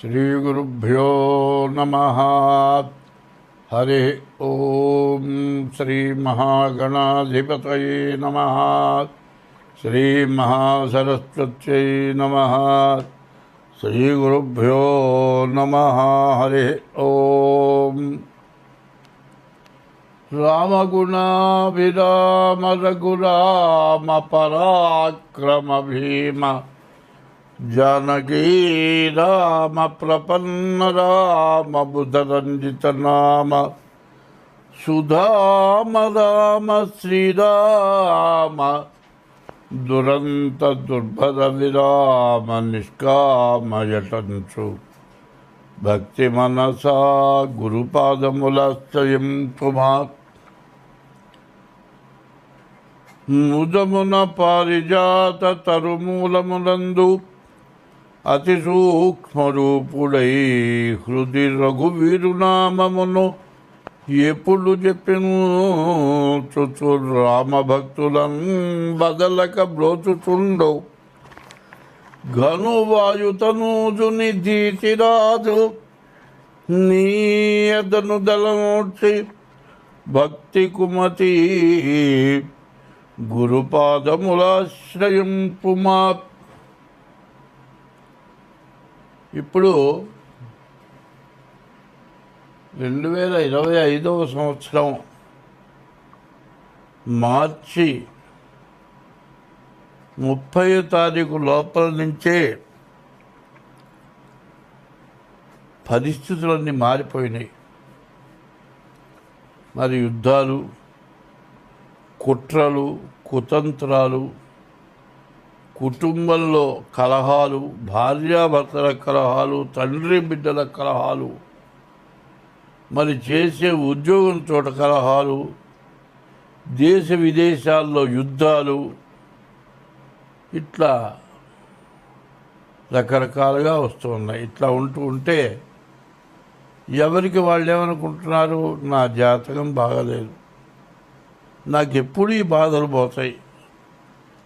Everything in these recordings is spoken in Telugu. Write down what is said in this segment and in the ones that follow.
श्रीगुरुभ्यो नमः। हरि ॐ श्रीमहागणाधिपतये नमः। नम नमः। नम नमः। हरिः ॐ रामगुणाभिराम रघुराम पराक्रम भीम జానకీ రామ ప్రపన్న రామ బుధరంజిత నామ. సుధామ రామ శ్రీరామ. దురంత దుర్భర విరామ నిష్కామయటంచు భక్తి మనసా గురుపాదములాశ్రయం పుమా ముదమున పారిజాత తరుమూలమునందు అతి సూక్ష్మరూపుడై హృది రఘువీరునామమును ఎప్పుడు చెప్పిను? చుచు రామభక్తులం బదలక బ్రోచుచుండో ఘనువాయుతనూజుని ధీతిరాజు నీయదను దళమూర్చి భక్తి కుమతి గురుపాదములాశ్రయం పుమాప్ ఇప్పుడు రెండు వేల ఇరవై ఐదవ సంవత్సరం మార్చి ముప్పై తారీఖు లోపల నుంచే పరిస్థితులన్నీ మారిపోయినాయి. మరి యుద్ధాలు కుట్రలు కుతంత్రాలు కుటుంబంలో కలహాలు భార్యాభర్తల కలహాలు తండ్రి బిడ్డల కలహాలు మరి చేసే ఉద్యోగం చోట కలహాలు దేశ విదేశాల్లో యుద్ధాలు ఇట్లా రకరకాలుగా వస్తున్నాయి ఇట్లా ఉంటూ ఉంటే ఎవరికి వాళ్ళు ఏమనుకుంటున్నారు? నా జాతకం బాగలేదు. నాకు ఎప్పుడు ఈ బాధలు పోతాయి.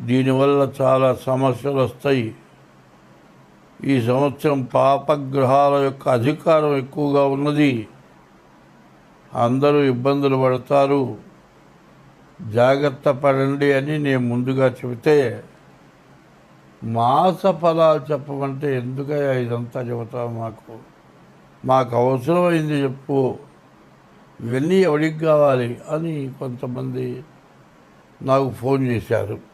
దీనివల్ల చాలా సమస్యలు వస్తాయి. ఈ సంవత్సరం పాపగ్రహాల యొక్క అధికారం ఎక్కువగా ఉన్నది. అందరూ ఇబ్బందులు పడతారు. జాగ్రత్త పడండి అని నేను ముందుగా చెబితే మాస ఫలాలు చెప్పమంటే ఎందుకయ్యా ఇదంతా చెబుతావు మాకు? మాకు అవసరమైంది చెప్పు. ఇవన్నీ ఎవరికి కావాలి అని కొంతమంది నాకు ఫోన్ చేశారు.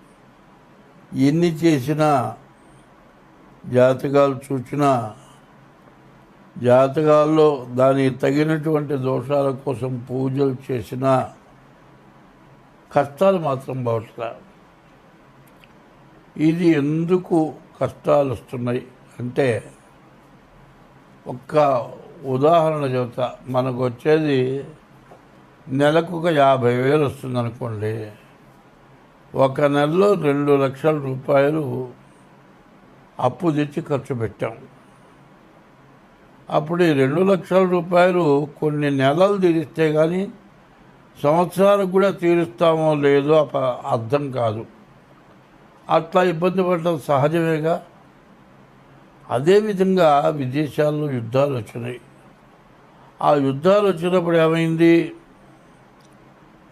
ఎన్ని చేసినా జాతకాలు చూసినా జాతకాల్లో దానికి తగినటువంటి దోషాల కోసం పూజలు చేసినా కష్టాలు మాత్రం పోవట్లా ఇది ఎందుకు కష్టాలు వస్తున్నాయి అంటే ఒక్క ఉదాహరణ చెబుతా. మనకు వచ్చేది నెలకు ఒక యాభై వేలు వస్తుంది అనుకోండి ఒక నెలలో రెండు లక్షల రూపాయలు అప్పు తెచ్చి ఖర్చు పెట్టాం. అప్పుడు ఈ రెండు లక్షల రూపాయలు కొన్ని నెలలు తీరిస్తే కానీ సంవత్సరాలకు కూడా తీరుస్తామో లేదో అర్థం కాదు. అట్లా ఇబ్బంది పడటం సహజమేగా. అదేవిధంగా విదేశాల్లో యుద్ధాలు వచ్చినాయి. ఆ యుద్ధాలు వచ్చినప్పుడు ఏమైంది?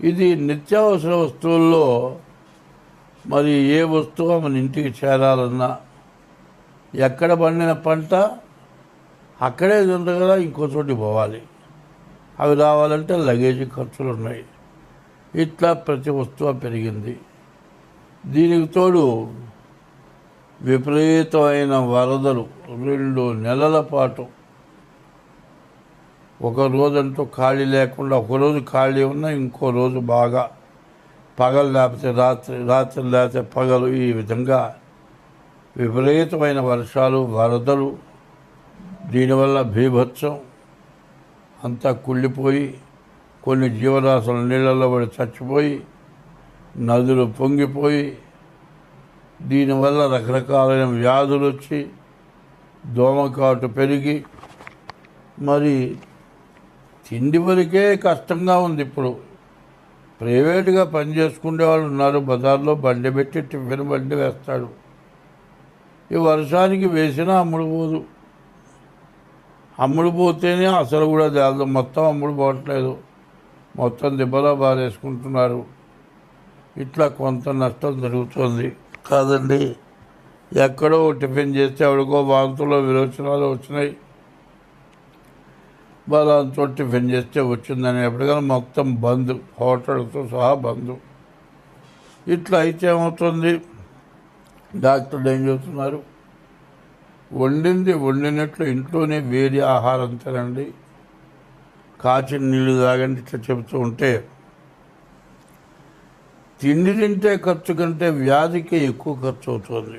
ఇది నిత్యావసర వస్తువుల్లో మరి ఏ వస్తువు మన ఇంటికి చేరాలన్నా ఎక్కడ పండిన పంట అక్కడే ఉంది కదా ఇంకో చోటికి పోవాలి. అవి రావాలంటే లగేజ్ ఖర్చులు ఉన్నాయి. ఇట్లా ప్రతి వస్తువు పెరిగింది. దీనికి తోడు విపరీతమైన వరదలు రెండు నెలల పాటు ఒక రోజంటూ ఖాళీ లేకుండా ఒక రోజు ఖాళీ ఉన్నా ఇంకో రోజు బాగా పగలు లేకపోతే రాత్రి రాత్రి లేకపోతే పగలు. ఈ విధంగా విపరీతమైన వర్షాలు వరదలు దీనివల్ల భీభత్సం అంతా కుళ్ళిపోయి కొన్ని జీవరాశులు నీళ్ళల్లో పడి చచ్చిపోయి నదులు పొంగిపోయి దీనివల్ల రకరకాలైన వ్యాధులు వచ్చి దోమకాటు పెరిగి మరి తిండి వరకే కష్టంగా ఉంది ఇప్పుడు. ప్రైవేటుగా పని చేసుకునే వాళ్ళు ఉన్నారు. బజార్లో బండి పెట్టి టిఫిన్ బండి వేస్తాడు. ఈ వర్షానికి వేసినా అమ్ముడు పోదు. అమ్ముడు పోతేనే అసలు కూడా తేలదు. మొత్తం అమ్ముడు పోవట్లేదు. మొత్తం దెబ్బలా బారేసుకుంటున్నారు ఇట్లా కొంత నష్టం జరుగుతుంది. కాదండి ఎక్కడో టిఫిన్ చేస్తే ఎవడికో వాంతులో విరోచనాలు వచ్చినాయి. బలాంతో టిఫిన్ చేస్తే వచ్చిందని ఎప్పటికైనా మొత్తం బంద్ హోటల్తో సహా బంద్. ఇట్లా అయితే ఏమవుతుంది? డాక్టర్లు ఏం చెబుతున్నారు? వండింది వండినట్లు ఇంట్లోనే వేడి ఆహారం తినండి. కాచిన నీళ్ళు తాగండి ఇట్లా చెబుతూ ఉంటే తిండి తింటే ఖర్చు కంటే వ్యాధికి ఎక్కువ ఖర్చు అవుతుంది.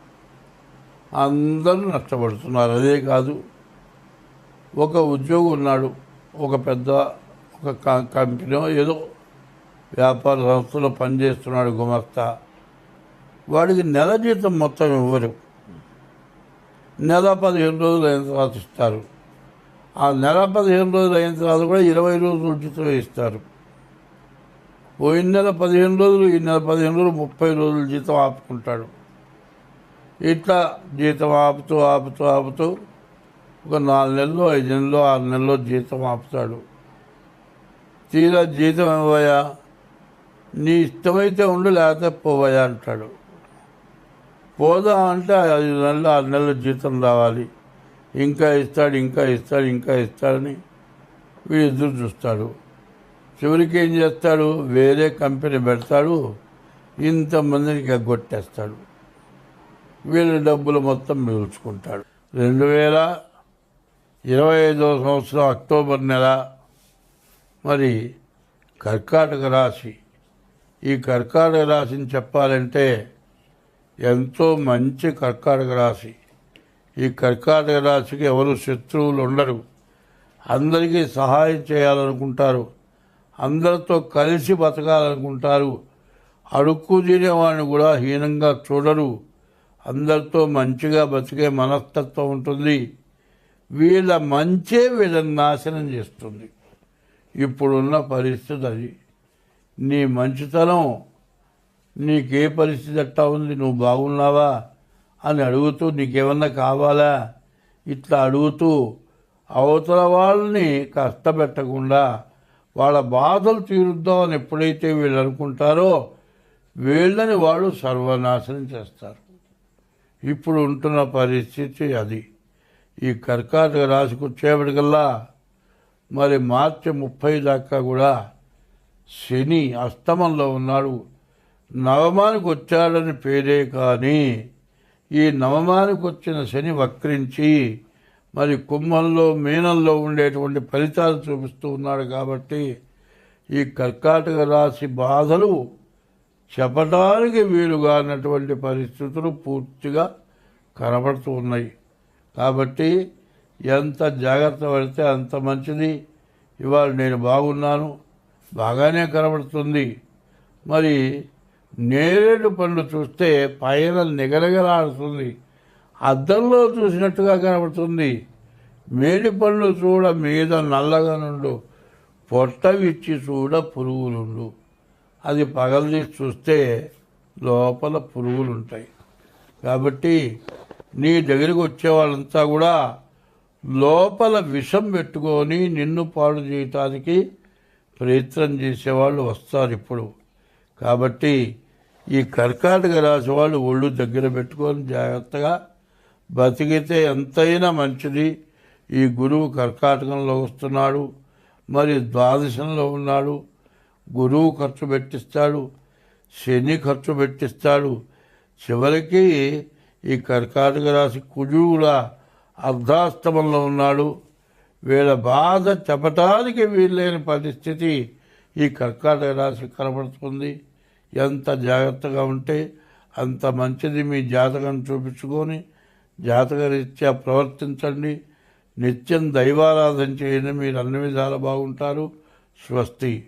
అందరూ నష్టపడుతున్నారు. అదే కాదు ఒక ఉద్యోగం ఉన్నాడు ఒక పెద్ద ఒక కంపెనీ ఏదో వ్యాపార సంస్థలో పనిచేస్తున్నాడు గుమస్తా. వాడికి నెల జీతం మొత్తం ఇవ్వరు. నెల పదిహేను రోజులు అయిన తర్వాత ఇస్తారు. ఆ నెల పదిహేను రోజులు అయిన తర్వాత కూడా ఇరవై రోజులు జీతం ఇస్తారు. పోయిన నెల పదిహేను రోజులు ఈ నెల పదిహేను రోజులు ముప్పై రోజులు జీతం ఆపుకుంటాడు. ఇట్లా జీతం ఆపుతూ ఆపుతూ ఆపుతూ ఒక నాలుగు నెలలు ఐదు నెలలు ఆరు నెలలు జీతం ఆపుతాడు. తీరా జీతం ఇవ్వయా నీ ఇష్టమైతే ఉండు లేకపోతే పోవయా అంటాడు. పోదా అంటే ఐదు నెలలు ఆరు నెలలు జీతం రావాలి. ఇంకా ఇస్తాడు ఇంకా ఇస్తాడు ఇంకా ఇస్తాడని వీడు ఎదురు చూస్తాడు చివరికి ఏం చేస్తాడు? వేరే కంపెనీ పెడతాడు ఇంతమందిని ఎగ్గొట్టేస్తాడు వీళ్ళ డబ్బులు మొత్తం మిగుల్చుకుంటాడు. రెండు వేల ఇరవై ఐదవ సంవత్సరం అక్టోబర్ నెల మరి కర్కాటక రాశి. ఈ కర్కాటక రాశిని చెప్పాలంటే ఎంతో మంచి కర్కాటక రాశి. ఈ కర్కాటక రాశికి ఎవరు శత్రువులు ఉండరు. అందరికీ సహాయం చేయాలనుకుంటారు. అందరితో కలిసి బతకాలనుకుంటారు. అడుక్కు తినేవాడిని కూడా హీనంగా చూడరు. అందరితో మంచిగా బతికే మనస్తత్వం ఉంటుంది. వీళ్ళ మంచే వీళ్ళని నాశనం చేస్తుంది. ఇప్పుడున్న పరిస్థితి అది. నీ మంచితనం నీకే పరిస్థితి ఎట్టా ఉంది? నువ్వు బాగున్నావా? అని అడుగుతూ నీకేమన్నా కావాలా? ఇట్లా అడుగుతూ అవతల వాళ్ళని కష్టపెట్టకుండా వాళ్ళ బాధలు తీరుద్దామని ఎప్పుడైతే వీళ్ళు అనుకుంటారో వీళ్ళని వాళ్ళు సర్వనాశనం చేస్తారు. ఇప్పుడు ఉంటున్న పరిస్థితి అది. ఈ కర్కాటక రాశికి వచ్చేప్పటికల్లా మరి మార్చి ముప్పై దాకా కూడా శని అస్తమంలో ఉన్నాడు. నవమానికి వచ్చాడని పేరే కానీ ఈ నవమానికి వచ్చిన శని వక్రించి మరి కుంభంలో మీనంలో ఉండేటువంటి ఫలితాలు చూపిస్తూ ఉన్నాడు కాబట్టి ఈ కర్కాటక రాశి బాధలు చెప్పడానికి వీలుగానటువంటి పరిస్థితులు పూర్తిగా కనబడుతూ ఉన్నాయి. కాబట్టి ఎంత జాగ్రత్త పడితే అంత మంచిది. ఇవాళ నేను బాగున్నాను బాగానే కనబడుతుంది. మరి నేరేడు పండు చూస్తే పైన నిగలగలాడుతుంది అద్దంలో చూసినట్టుగా కనబడుతుంది. మేడి పండ్లు చూడ మీద నల్లగా నుండు పొట్ట విచ్చి చూడ పురుగులుండు అది పగలదీసి చూస్తే లోపల పురుగులు ఉంటాయి కాబట్టి నీ దగ్గరికి వచ్చే వాళ్ళంతా కూడా లోపల విషం పెట్టుకొని నిన్ను పాడు చేయటానికి ప్రయత్నం చేసేవాళ్ళు వస్తారు ఇప్పుడు. కాబట్టి ఈ కర్కాటక రాశి వాళ్ళు ఒళ్ళు దగ్గర పెట్టుకొని జాగ్రత్తగా బతికితే ఎంతైనా మంచిది. ఈ గురువు కర్కాటకంలో వస్తున్నాడు మరి ద్వాదశంలో ఉన్నాడు గురువు ఖర్చు పెట్టిస్తాడు శని ఖర్చు పెట్టిస్తాడు. చివరికి ఈ కర్కాటక రాశి కుజువుల అర్ధాస్తమంలో ఉన్నాడు. వీళ్ళ బాధ చెప్పటానికి వీల్లేని పరిస్థితి ఈ కర్కాటక రాశి కనబడుతుంది. ఎంత జాగ్రత్తగా ఉంటే అంత మంచిది మీ జాతకం చూపించుకొని జాతకరీత్యా ప్రవర్తించండి. నిత్యం దైవారాధన చేయండి. మీరు అన్ని విధాలు బాగుంటారు. స్వస్తి.